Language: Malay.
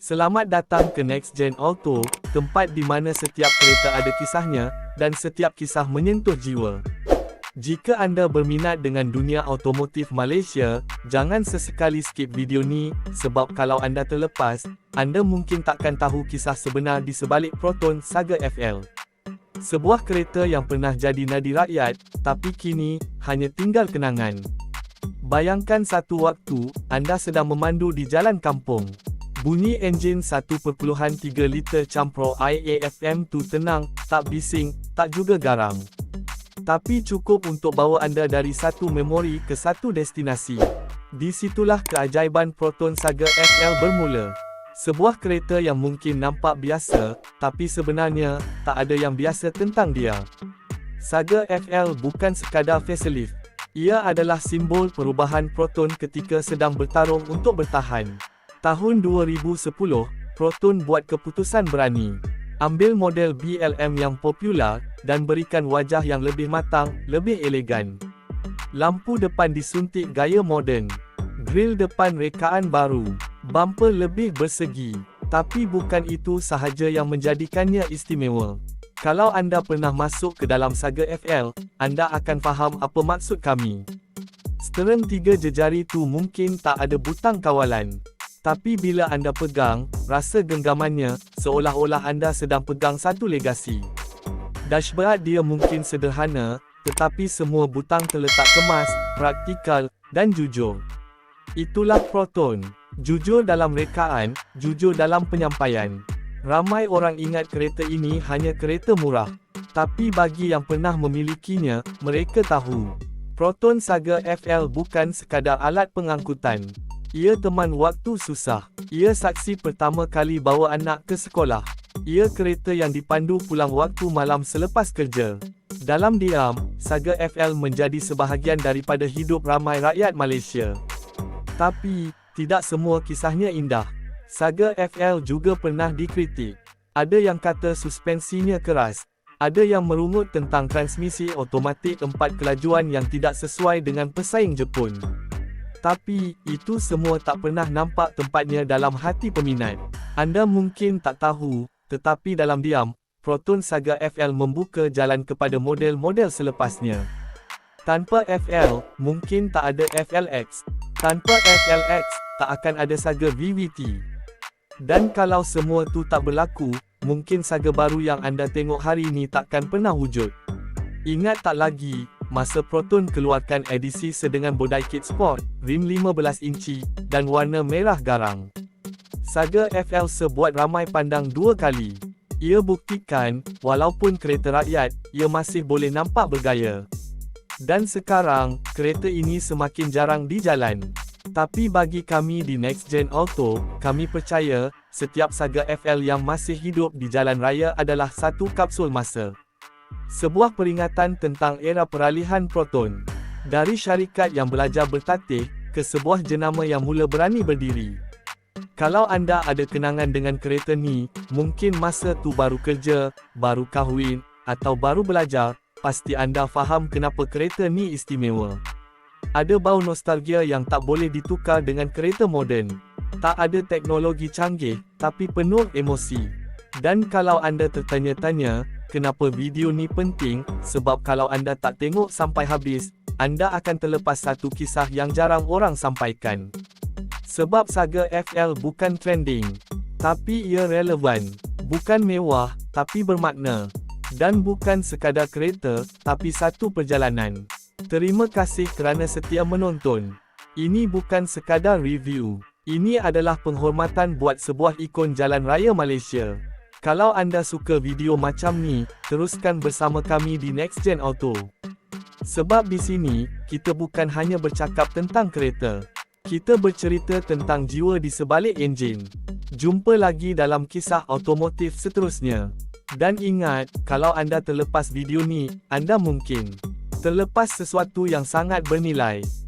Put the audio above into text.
Selamat datang ke Next Gen Auto, tempat di mana setiap kereta ada kisahnya, dan setiap kisah menyentuh jiwa. Jika anda berminat dengan dunia automotif Malaysia, jangan sesekali skip video ni, sebab kalau anda terlepas, anda mungkin takkan tahu kisah sebenar di sebalik Proton Saga FL. Sebuah kereta yang pernah jadi nadi rakyat, tapi kini, hanya tinggal kenangan. Bayangkan satu waktu, anda sedang memandu di jalan kampung. Bunyi enjin 1.3 liter campur IAFM tu tenang, tak bising, tak juga garang. Tapi cukup untuk bawa anda dari satu memori ke satu destinasi. Di situlah keajaiban Proton Saga FL bermula. Sebuah kereta yang mungkin nampak biasa, tapi sebenarnya, tak ada yang biasa tentang dia. Saga FL bukan sekadar facelift. Ia adalah simbol perubahan Proton ketika sedang bertarung untuk bertahan. Tahun 2010, Proton buat keputusan berani. Ambil model BLM yang popular, dan berikan wajah yang lebih matang, lebih elegan. Lampu depan disuntik gaya moden. Grill depan rekaan baru. Bumper lebih bersegi. Tapi bukan itu sahaja yang menjadikannya istimewa. Kalau anda pernah masuk ke dalam saga FL, anda akan faham apa maksud kami. Steren tiga jejari tu mungkin tak ada butang kawalan. Tapi bila anda pegang, rasa genggamannya, seolah-olah anda sedang pegang satu legasi. Dashboard dia mungkin sederhana, tetapi semua butang terletak kemas, praktikal, dan jujur. Itulah Proton. Jujur dalam rekaan, jujur dalam penyampaian. Ramai orang ingat kereta ini hanya kereta murah. Tapi bagi yang pernah memilikinya, mereka tahu. Proton Saga FL bukan sekadar alat pengangkutan. Ia teman waktu susah. Ia saksi pertama kali bawa anak ke sekolah. Ia kereta yang dipandu pulang waktu malam selepas kerja. Dalam diam, Saga FL menjadi sebahagian daripada hidup ramai rakyat Malaysia. Tapi, tidak semua kisahnya indah. Saga FL juga pernah dikritik. Ada yang kata suspensinya keras. Ada yang merungut tentang transmisi automatik empat kelajuan yang tidak sesuai dengan pesaing Jepun. Tapi, itu semua tak pernah nampak tempatnya dalam hati peminat. Anda mungkin tak tahu, tetapi dalam diam, Proton Saga FL membuka jalan kepada model-model selepasnya. Tanpa FL, mungkin tak ada FLX. Tanpa FLX, tak akan ada Saga VVT. Dan kalau semua tu tak berlaku, mungkin Saga baru yang anda tengok hari ini takkan pernah wujud. Ingat tak lagi, masa Proton keluarkan edisi sedengan bodai kit sport, rim 15 inci, dan warna merah garang. Saga FL sebuat ramai pandang dua kali. Ia buktikan, walaupun kereta rakyat, ia masih boleh nampak bergaya. Dan sekarang, kereta ini semakin jarang di jalan. Tapi bagi kami di Next Gen Auto, kami percaya, setiap saga FL yang masih hidup di jalan raya adalah satu kapsul masa. Sebuah peringatan tentang era peralihan proton. Dari syarikat yang belajar bertatih, ke sebuah jenama yang mula berani berdiri. Kalau anda ada kenangan dengan kereta ni, mungkin masa tu baru kerja, baru kahwin, atau baru belajar, pasti anda faham kenapa kereta ni istimewa. Ada bau nostalgia yang tak boleh ditukar dengan kereta moden. Tak ada teknologi canggih, tapi penuh emosi. Dan kalau anda tertanya-tanya, Kenapa video ni penting? Sebab kalau anda tak tengok sampai habis, anda akan terlepas satu kisah yang jarang orang sampaikan. Sebab saga FL bukan trending, tapi ia relevan. Bukan mewah, tapi bermakna. Dan bukan sekadar kereta, tapi satu perjalanan. Terima kasih kerana setia menonton. Ini bukan sekadar review. Ini adalah penghormatan buat sebuah ikon jalan raya Malaysia. Kalau anda suka video macam ni, teruskan bersama kami di Next Gen Auto. Sebab di sini, kita bukan hanya bercakap tentang kereta. Kita bercerita tentang jiwa di sebalik enjin. Jumpa lagi dalam kisah otomotif seterusnya. Dan ingat, kalau anda terlepas video ni, anda mungkin terlepas sesuatu yang sangat bernilai.